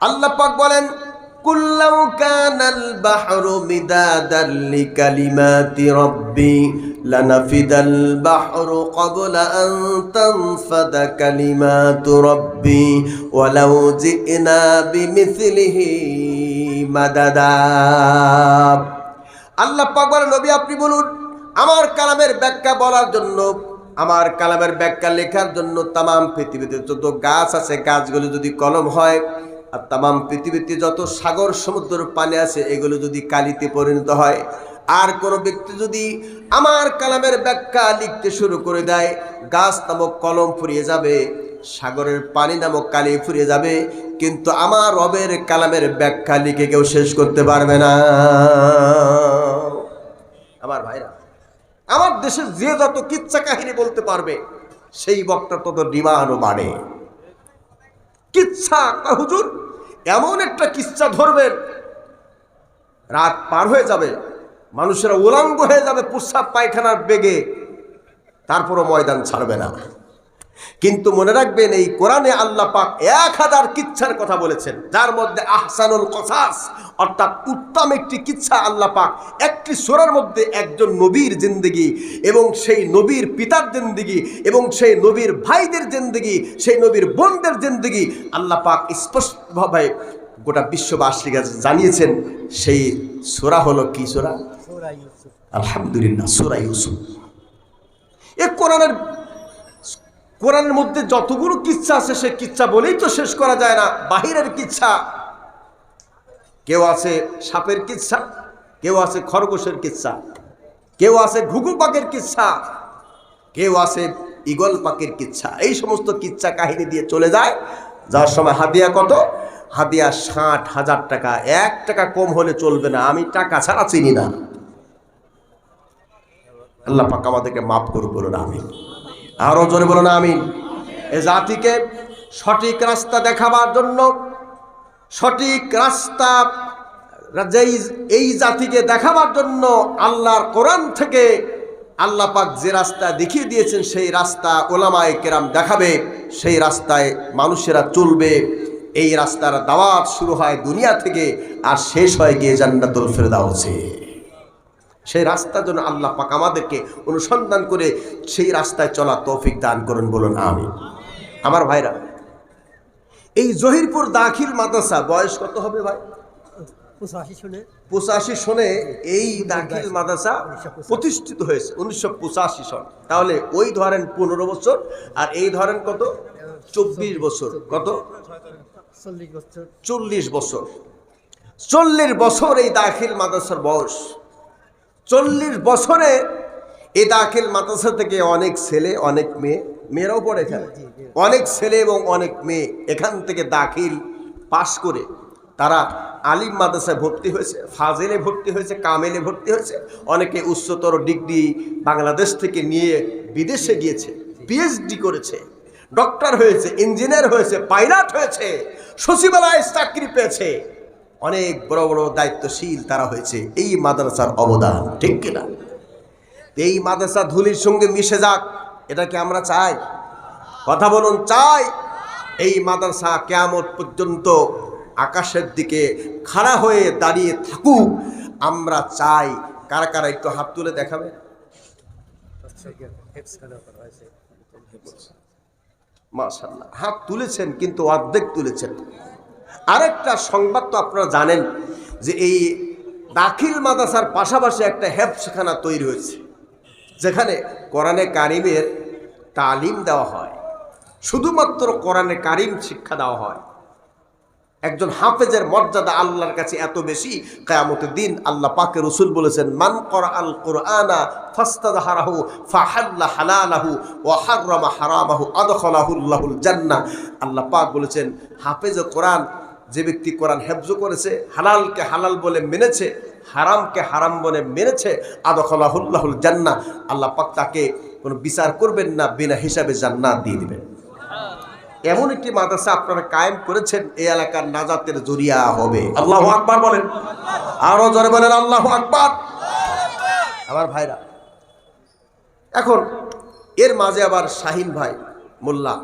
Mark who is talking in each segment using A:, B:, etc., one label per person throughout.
A: আল্লাহ পাক বলেন, কুল্লাউ কানাল বাহরু মিদাদান লিকালিমাতি রাব্বি লানাফিদাল বাহরু ক্বাবলা আন তানফাদা কালিমাতু রাব্বি ওয়ালাউ জিনা বিমিথলিহি মাদাদা। আল্লাহ পাক বলেন, নবী, আপনি বলুন, আমার কালামের ব্যাখ্যা বলার জন্য, আমার কালামের ব্যাখ্যা লেখার জন্য তামাম পৃথিবীতে যত গাছ আছে, গাছগুলো যদি কলম হয় আর তামাম পৃথিবীতে যত সাগর সমুদ্রের পানি আছে, এগুলো যদি কালিতে পরিণত হয়, আর কোনো ব্যক্তি যদি আমার কালামের ব্যাখ্যা লিখতে শুরু করে দেয়, গাছ নামক কলম ফুরিয়ে যাবে, সাগরের পানি নামক কালি ফুরিয়ে যাবে, কিন্তু আমার রবের কালামের ব্যাখ্যা লিখে কেউ শেষ করতে পারবে না। আমার ভাইরা, আমার দেশে যে যত কিচ্ছা কাহিনী বলতে পারবে, সেই বক্তার তত ডিমান্ডও বাড়ে। কিচ্ছা হুজুর, এমন একটা কিচ্ছা ধরবেন, রাত পার হয়ে যাবে, মানুষেরা উলঙ্গ হয়ে যাবে প্রস্রাব পায়খানার বেগে, তারপরও ময়দান ছাড়বে না। কিন্তু মনে রাখবেন এই কোরআনে আল্লাহ পাক এক হাজার কিচ্ছার কথা বলেছেন। যার মধ্যে আহসানুল কসাস অর্থাৎ উত্তম একটি কিচ্ছা আল্লাহ পাক একটি সোরার মধ্যে একজন নবীর জিন্দগি এবং সেই নবীর পিতার জিন্দগি এবং সেই নবীর ভাইদের জিন্দগি সেই নবীর বোনদের জিন্দগি আল্লাহ পাক স্পষ্টভাবে গোটা বিশ্ববাসীর কাছে জানিয়েছেন সেই সোরা হলো কি সোরা? আলহামদুলিল্লাহ সোরা ইউসুফ। এ কোরআনের কোরআনের মধ্যে যতগুলো কিচ্ছা আছে সে কিচ্ছা বলেই তো শেষ করা যায় না। বাহিরের কিচ্ছা। কেউ আছে সাপের কিচ্ছা, কেউ আছে খরগোশের কিচ্ছা, কেউ আছে ঘুঘু পাকের কিচ্ছা, কেউ আছে ইগল পাখির কিচ্ছা। এই সমস্ত কিচ্ছা কাহিনী দিয়ে চলে যায়। যার সময় হাদিয়া কত? হাদিয়া ষাট হাজার টাকা। এক টাকা কম হলে চলবে না। আমি টাকা ছাড়া চিনি না। আল্লাহ পাক আমাদেরকে মাফ করুক বলুন, আমিন। আরও জোরে বলুন, আমিন। এ জাতিকে সঠিক রাস্তা দেখাবার জন্য, সঠিক রাস্তা, যেই, এই জাতিকে দেখাবার জন্য আল্লাহর কোরআন থেকে আল্লাহ পাক যে রাস্তা দেখিয়ে দিয়েছেন, সেই রাস্তা ওলামায় কেরাম দেখাবে, সেই রাস্তায় মানুষেরা চলবে। এই রাস্তার দাওয়াত শুরু হয় দুনিয়া থেকে আর শেষ হয় গিয়ে জান্নাতুল ফেরদাউসে। সেই রাস্তার জন্য আল্লাহ পাক আমাদেরকে অনুসন্ধান করে সেই রাস্তায় চলা তৌফিক দান করুন বলুন আমি আমার ভাইরা এই জহিরপুর দাখিল মাদ্রাসা বয়স কত হবে ভাই?
B: পঁচাশি শুনে।
A: পঁচাশি সনে এই দাখিল মাদ্রাসা প্রতিষ্ঠিত হয়েছে উনিশশো পঁচাশি সন। তাহলে ওই ধরেন পনেরো বছর আর এই ধরেন কত? চব্বিশ বছর। কত?
B: চল্লিশ বছর।
A: চল্লিশ বছর। চল্লিশ বছর এই দাখিল মাদ্রাসার বয়স। চল্লিশ বছরে এ দাখিল মাদ্রাসা থেকে অনেক ছেলে অনেক মেয়ে মেয়েরাও পড়ে এখানে। অনেক ছেলে এবং অনেক মেয়ে এখান থেকে দাখিল পাশ করে তারা আলিম মাদ্রাসায় ভর্তি হয়েছে ফাজেলে ভর্তি হয়েছে কামেলে ভর্তি হয়েছে। অনেকে উচ্চতর ডিগ্রি বাংলাদেশ থেকে নিয়ে বিদেশে গিয়েছে পিএইচডি করেছে ডক্টর হয়েছে ইঞ্জিনিয়ার হয়েছে পাইলট হয়েছে সচিবালয়ে চাকরি পেয়েছে। অনেক বড় বড় দায়িত্বশীল তারা হয়েছে। এই মাদ্রাসার অবদান, ঠিক কিনা? এই মাদ্রাসা ধুলির সঙ্গে মিশে যাক এটাকে আমরা চাই? কথা বলুন, চাই। এই মাদ্রাসা কেয়ামত পর্যন্ত আকাশের দিকে খাড়া হয়ে দাঁড়িয়ে থাকুক, আমরা চাই। কারা কারা একটু হাত তুলে দেখাবে? মাশাল্লাহ হাত তুলেছেন, কিন্তু অর্ধেক তুলেছেন। আরেকটা সংবাদ তো আপনারা জানেন যে এই দাখিল মাদ্রাসার পাশাপাশি একটা হেফসখানা তৈরি হয়েছে, যেখানে কোরআনে কারিমের তালিম দেওয়া হয়। শুধুমাত্র কোরআনে কারিম শিক্ষা দেওয়া হয়। একজন হাফেজের মর্যাদা আল্লাহর কাছে এত বেশি, কেয়ামতের দিন আল্লাহ পাকে রসুল বলেছেন, মান কর আল কোরআনা ফাস্তাদাহারাহু ফাহাল্লা হালালাহু ওয়া হাররামা হারামাহু আদখলাহুল্লাহুল জান্নাহ আল্লাহ পাক বলেছেন, হাফেজ কোরআন যে ব্যক্তি কোরআন হেফজ করেছে, হালালকে হালাল বলে মেনেছে, হারামকে হারাম বলে মেনেছে, আদখলাহুল্লাহুল জান্না আল্লাহ পাক তাকে কোনো বিচার করবেন না, বিনা হিসাবে জান্নাত দিয়ে দিবেন। এমন একটি মাদ্রাসা আপনারা কায়েম করেছেন, এই এলাকার নাজাতের জরিয়া হবে। আল্লাহ আকবার বলেন। আরও জোরে বলেন, আল্লাহ আকবার। আমার ভাইরা, এখন এর মাঝে আবার শাহিন ভাই, মোল্লা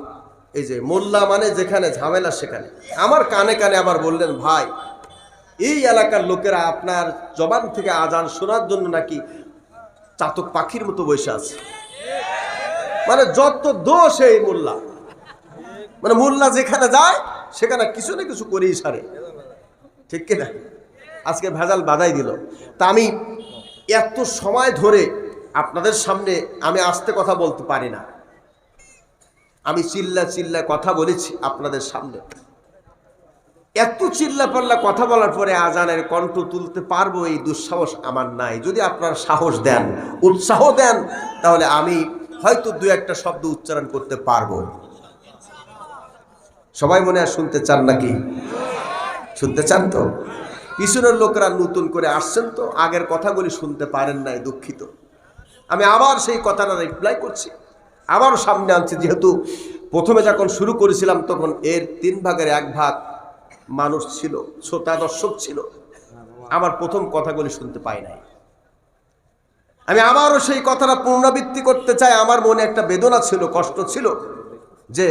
A: এই যে মোল্লা মানে যেখানে, ঝামেলা সেখানে। আমার কানে কানে আবার বললেন, ভাই, এই এলাকার লোকেরা আপনার জবান থেকে আজান শোনার জন্য নাকি চাতক পাখির মতো বসে আছে? মানে যত দোষ এই মোল্লা। মানে মোল্লা যেখানে যায়, সেখানে কিছু না কিছু করেই সারে। ঠিক কিনা আজকে ভেজাল বাধাই দিল। তা আমি এত সময় ধরে আপনাদের সামনে আমি আস্তে কথা বলতে পারি না। আমি চিল্লা চিল্লা কথা বলেছি আপনাদের সামনে। এত চিল্লা পাল্লা কথা বলার পরে আজানের কণ্ঠ তুলতে পারব, এই দুঃসাহস আমার নাই। যদি আপনার সাহস দেন, উৎসাহ দেন, তাহলে আমি হয়তো দু একটা শব্দ উচ্চারণ করতে পারব। সবাই মনে হয় শুনতে চান নাকি? শুনতে চান তো? পিছনের লোকরা নতুন করে আসছেন তো, আগের কথাগুলি শুনতে পারেন নাই, দুঃখিত। আমি আবার সেই কথাটা রিপ্লাই করছি। আবার সামনে আনছি। যেহেতু প্রথমে যখন শুরু করেছিলাম, তখন এর তিন ভাগের এক ভাগ মানুষ ছিল, শ্রোতা, দর্শক ছিল। আমার প্রথম কথাগুলি শুনতে পাই নাই। আমি আবারও সেই কথাটা পুনরাবৃত্তি করতে চাই। আমার মনে একটা বেদনা ছিল, কষ্ট ছিল যে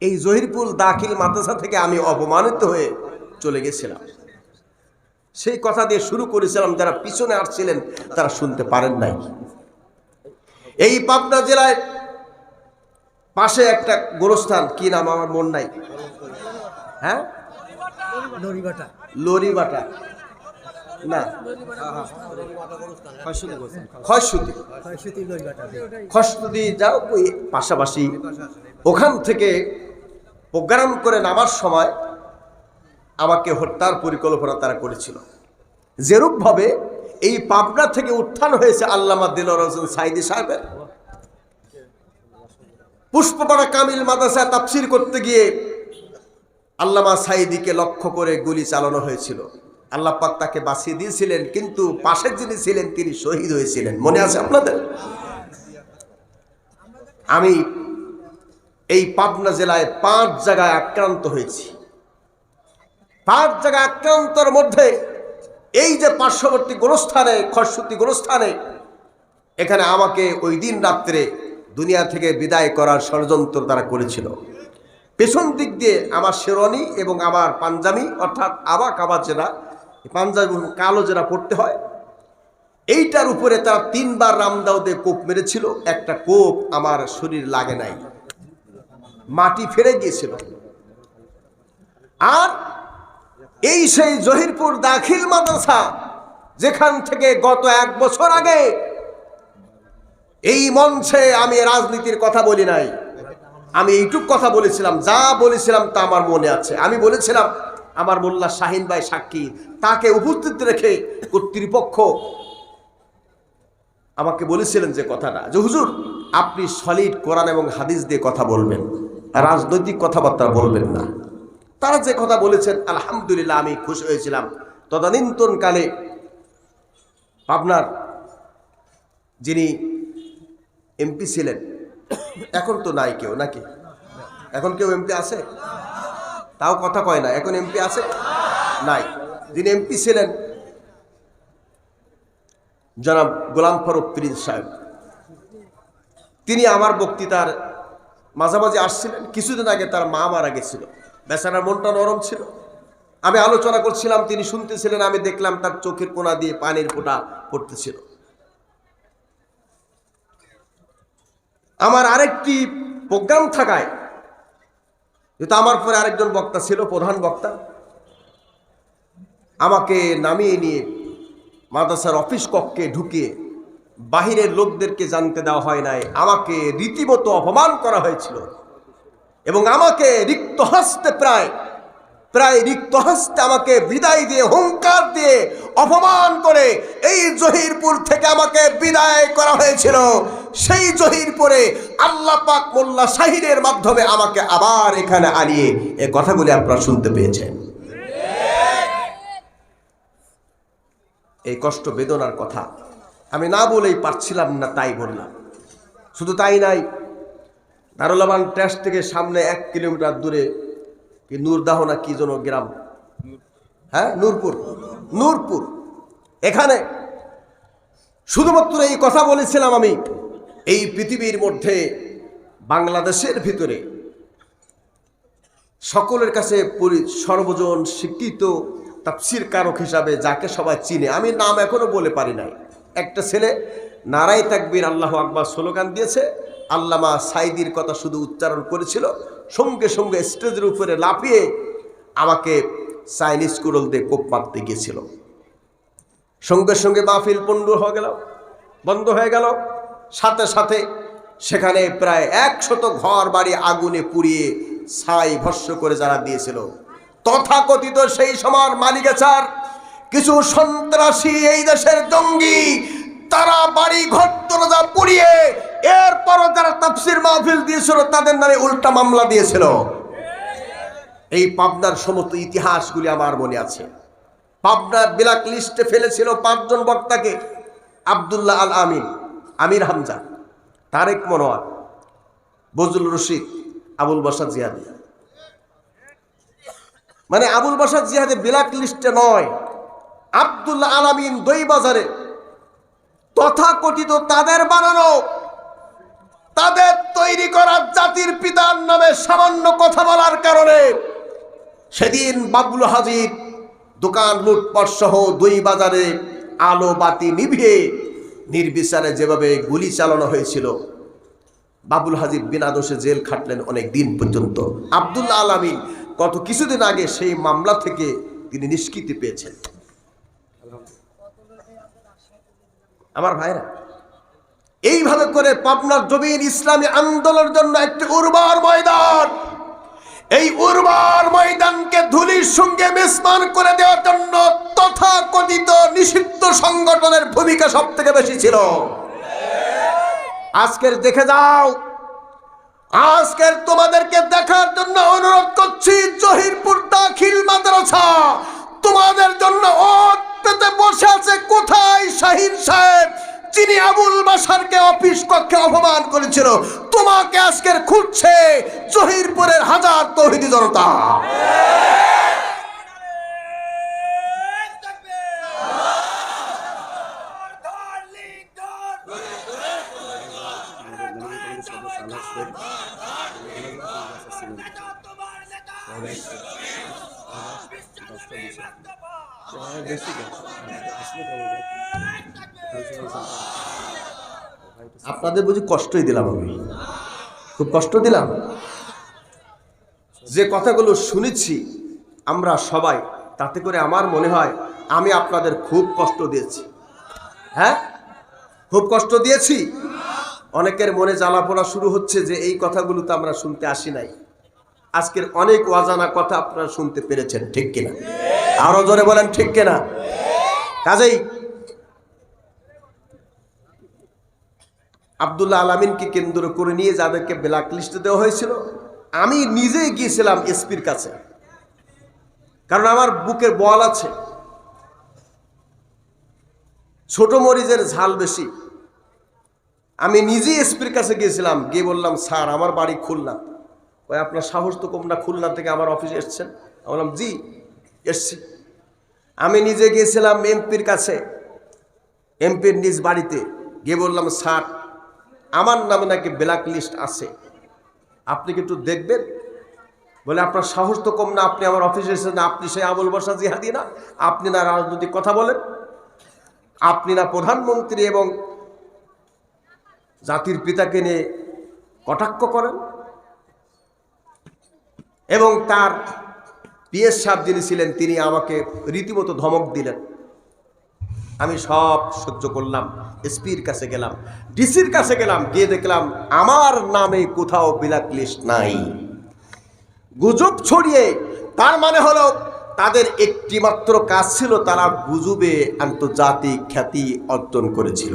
A: এই জহিরপুর দাখিল মাদ্রাসা থেকে আমি অপমানিত হয়ে চলে গেছিলাম। সেই কথা দিয়ে শুরু করেছিলাম। যারা পিছনে আসছিলেন, তারা শুনতে পারেন নাই। এই পাবনা জেলায় পাশে একটা গোরস্থান কি নাম আমার মন নাই। হ্যাঁ?
B: দড়িবাটা
A: লরিবাটা। না। খসদি যাও ওই পাশাপাশি ওখান থেকে প্রোগ্রাম করে নামার সময় আমাকে হত্যার পরিকল্পনা তারা করেছিল। যেরূপভাবে এই পাবনা থেকে উত্থান হয়েছে আল্লামা দিলর হোসেন সাইদি সাহেবের। পুষ্পপাড়া কামিল মাদ্রাসা তাফসির করতে গিয়ে আল্লামা সাইদিকে লক্ষ্য করে গুলি চালানো হয়েছিল। আল্লাহ পাক তাকে বাঁচিয়ে দিয়েছিলেন, কিন্তু পাশের যিনি ছিলেন তিনি শহীদ হয়েছিলেন। মনে আছে আপনাদের? আমি এই পাবনা জেলায় পাঁচ জায়গায় আক্রান্ত হয়েছি। পাঁচ জায়গায় আক্রান্তর মধ্যে এই যে পার্শ্ববর্তী গোরস্থানে খরস্বতী গোরস্থানে, এখানে আমাকে ওই দিন রাত্রে দুনিয়া থেকে বিদায় করার ষড়যন্ত্র তারা করেছিল। পেছন দিক দিয়ে আমার শেরওয়ানি এবং আমার পাঞ্জাবি অর্থাৎ আবা কাবা যেটা পাঞ্জাবি কালো যেটা পড়তে হয়, এইটার উপরে তারা তিনবার রামদাউদে কোপ মেরেছিল। একটা কোপ আমার শরীর লাগে নাই। মাটি ফেরে গিয়েছিল। আর এই সেই জহিরপুর দাখিল মাদ্রাসা, যেখান থেকে গত এক বছর আগে এই মঞ্চে আমি রাজনীতির কথা বলি নাই। আমি এইটুক কথা বলেছিলাম, যা বলেছিলাম তা আমার মনে আছে। আমি বলেছিলাম, আমার মোল্লা শাহিন ভাই সাক্ষী, তাকে উপস্থিত রেখে কর্তৃপক্ষ আমাকে বলেছিলেন যে কথাটা, যে হুজুর, আপনি সলিড কোরআন এবং হাদিস দিয়ে কথা বলবেন, রাজনৈতিক কথাবার্তা বলবেন না। তারা যে কথা বলেছেন, আলহামদুলিল্লাহ, আমি খুশি হয়েছিলাম। তদানীন্তনকালে আপনার যিনি এমপি ছিলেন, এখন তো নাই কেউ, নাকি? এখন কেউ এমপি আছে? তাও কথা কয় না, এখন এমপি আছে? নাই। যিনি এমপি ছিলেন, জনাব গোলাম ফারুক প্রিন্স সাহেব। তিনি আমার বক্তৃতার মাঝামাঝি আসছিলেন, কিছুদিন আগে তার মা মারা গেছিল। বেচারার মনটা নরম ছিল। আমি আলোচনা করছিলাম, তিনি শুনতেছিলেন, আমি দেখলাম তার চোখের কোনা দিয়ে পানির ফোঁটা পড়তেছিল। আমার আরেকটি প্রোগ্রাম থাকায়, যেহেতু আমার পরে আরেকজন বক্তা ছিল, প্রধান বক্তা, আমাকে নামিয়ে নিয়ে মাদ্রাসার অফিস কক্ষে ঢুকিয়ে বাহিরের লোকদেরকে জানতে দেওয়া হয় নাই। আমাকে রীতিমতো অপমান করা হয়েছিল। এবং আমাকে রিক্ত হস্তে প্রায় প্রায় রিক্ত হস্তে আমাকে বিদায় দিয়ে, হুঙ্কার দিয়ে অপমান করে এই জহিরপুর থেকে আমাকে বিদায় করা হয়েছিল। সেই জহিরপুরে আল্লাহ পাক মোল্লা শাহিরের মাধ্যমে আমাকে আবার এখানে আনিয়ে এ কথাগুলি আপনারা শুনতে পেয়েছেন। এই কষ্ট বেদনার কথা আমি না বলেই পারছিলাম না তাই বললাম। শুধু তাই নাই দারুলামান ট্যাস্ট থেকে সামনে এক কিলোমিটার দূরে কি নূরদাহ না কি যেন গ্রাম? হ্যাঁ নূরপুর। নূরপুর। এখানে শুধুমাত্র এই কথা বলেছিলাম আমি, এই পৃথিবীর মধ্যে বাংলাদেশের ভিতরে সকলের কাছে সর্বজন স্বীকৃত তাফসির কারক হিসাবে যাকে সবাই চিনে। আমি নাম এখনও বলে পারি নাই। একটা ছেলে নারাই তাকবীর আল্লাহ আকবার স্লোগান দিয়েছে আল্লামা সাইদির কথা শুধু উচ্চারণ করেছিল, সঙ্গে সঙ্গে স্টেজের উপরে লাফিয়ে আমাকে চাইনিজ কুরল দিয়ে কোপ মারতে গিয়েছিল। সঙ্গে সঙ্গে মাহফিল পণ্ড হয়ে গেল, বন্ধ হয়ে গেল। সাথে সাথে সেখানে প্রায় একশত ঘর বাড়ি আগুনে পুড়িয়ে ছাই ভস্য করে যারা দিয়েছিল। তথাকথিত সেই সময় মালিকাচার কিছু সন্ত্রাসী এই দেশের জঙ্গি, তারা বাড়ি ঘর দরজা পুড়িয়ে এরপরও যারা তাফসির মাহফিল দিয়েছিল, তাদের নামে উল্টা মামলা দিয়েছিল। এই পাবনার সমস্ত ইতিহাসগুলি আমার মনে আছে। পাবনা ব্ল্যাক লিস্টে ফেলেছিল পাঁচজন বক্তাকে, আবদুল্লাহ আল আমিন, আমির হামজা, তারেক মনোয়ার বজুল রশিদ, আবুল বাসাদ জিহাদি মানে আবুল বাসাদ জিহাদি ব্ল্যাক লিস্টে নয়, আবদুল্লাহ আল আমিন দই বাজারে তথাকথিত তাদের বানানো তাদের তৈরি করা জাতির পিতার নামে সামান্য কথা বলার কারণে সেদিন বাবুল হাজির দোকান লুটপাট সহ দুই বাজারে আলো বাতি নিভিয়ে নির্বিচারে যেভাবে গুলি চালানো হয়েছিল, বাবুল হাজির বিনা দোষে জেল খাটলেন অনেক দিন পর্যন্ত। আবদুল্লাহ আলামিন গত কিছুদিন আগে সেই মামলা থেকে তিনি নিষ্কৃতি পেয়েছেন। আমার ভাইরা এইভাবে করে পাবনার জমিন ইসলামী আন্দোলনের জন্য একটি উর্বর ময়দান। এই উর্বর ময়দানকে ধুলির সঙ্গে মিসমান করে দেওয়ার জন্য তথাকথিত নিষিদ্ধ সংগঠনের ভূমিকা সব থেকে বেশি ছিল। আজকের দেখে যাও। আজকের তোমাদেরকে দেখার জন্য অনুরোধ করছি, জহিরপুর দাখিল মাদ্রাসা। তোমাদের জন্য পেতে বসে আছে কোথায়? আবুল বাসারকে অফিস কক্ষে অপমান করেছিল। তোমাকে আজকের খুঁজছে জহিরপুরের হাজার তৌহিদি জনতা। আপনাদের বুঝি কষ্টই দিলাম আমি। খুব কষ্ট দিলাম। যে কথাগুলো শুনেছি আমরা সবাই, তাতে করে আমার মনে হয় আমি আপনাদের খুব কষ্ট দিয়েছি। হ্যাঁ? খুব কষ্ট দিয়েছি? অনেকের মনে জ্বালা পোড়া শুরু হচ্ছে যে এই কথাগুলো তো আমরা শুনতে আসি নাই। আজকের অনেক অজানা কথা আপনারা শুনতে পেরেছেন, ঠিক কিনা? আরও জোরে বলেন, ঠিক কিনা? কাজেই আবদুল্লাহ আলমিনকে কেন্দ্র করে নিয়ে যাদেরকে ব্ল্যাক লিস্টে দেওয়া হয়েছিল, আমি নিজেই গিয়েছিলাম এসপির কাছে। কারণ আমার বুকের বল আছে। ছোট মরিচের ঝাল বেশি। আমি নিজেই এসপির কাছে গিয়েছিলাম, গিয়ে বললাম, স্যার, আমার বাড়ি খুলনা। ওই আপনার সাহস তো কম না, খুলনা থেকে আমার অফিসে এসছেন? আমি বললাম, জি, এসছি। আমি নিজে গিয়েছিলাম এমপির কাছে, এমপির নিজ বাড়িতে। গিয়ে বললাম, স্যার আমার নামে নাকি ব্ল্যাক লিস্ট আছে। আপনি কি একটু দেখবেন? বলে, আপনার সাহস তো কম না, আপনি আমার অফিসে এসেছেন আপনি সেই আবুল বর্ষা জিহাদি না? আপনি না রাজনৈতিক কথা বলেন। আপনি না প্রধানমন্ত্রী এবং জাতির পিতাকে নিয়ে কটাক্ষ করেন। এবং তার পিএস সাহেব যিনি ছিলেন, তিনি আমাকে রীতিমতো ধমক দিলেন। আমি সব সহ্য করলাম এসপির কাছে গেলাম, ডিসির কাছে গেলাম, গিয়ে দেখলাম আমার নামে কোথাও ব্ল্যাক লিস্ট নাই। গুজব ছড়িয়ে, তার মানে হলো তাদের একটি মাত্র কাজ ছিল তারা গুজবে আন্তর্জাতিক খ্যাতি অর্জন করেছিল।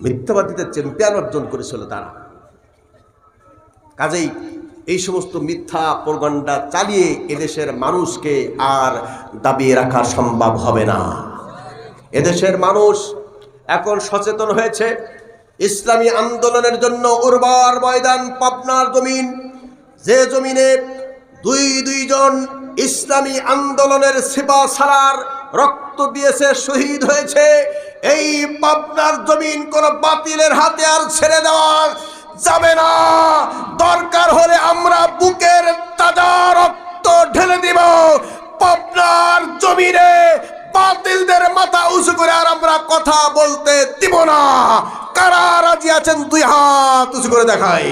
A: মিথ্যাবাদীদের চ্যাম্পিয়ন অর্জন করেছিল তারা। কাজেই এই সমস্ত মিথ্যা প্রগণ্ডা চালিয়ে এদেশের মানুষকে আর দাবিয়ে রাখা সম্ভব হবে না। এদেশের মানুষ এখন সচেতন হয়েছে। ইসলামী আন্দোলনের জন্য উর্বর ময়দান, পাবনার জমিন। যে জমিনে দুই দুইজন ইসলামী আন্দোলনের সেবা ছাড়ার রক্ত দিয়েছে, শহীদ হয়েছে, এই পাবনার জমিন কোন বাতিলের হাতে আর ছেড়ে দেওয়ার যাবে না। দরকার হলে আমরা বুকের তাজা রক্ত ঢেলে দিব। পাবনার জমিনে বাতিলদের মাথা উঁচু করে আর আমরা কথা বলতে দিব না। কারা রাজি আছেন দুই হাত উঁচু করে দেখাই।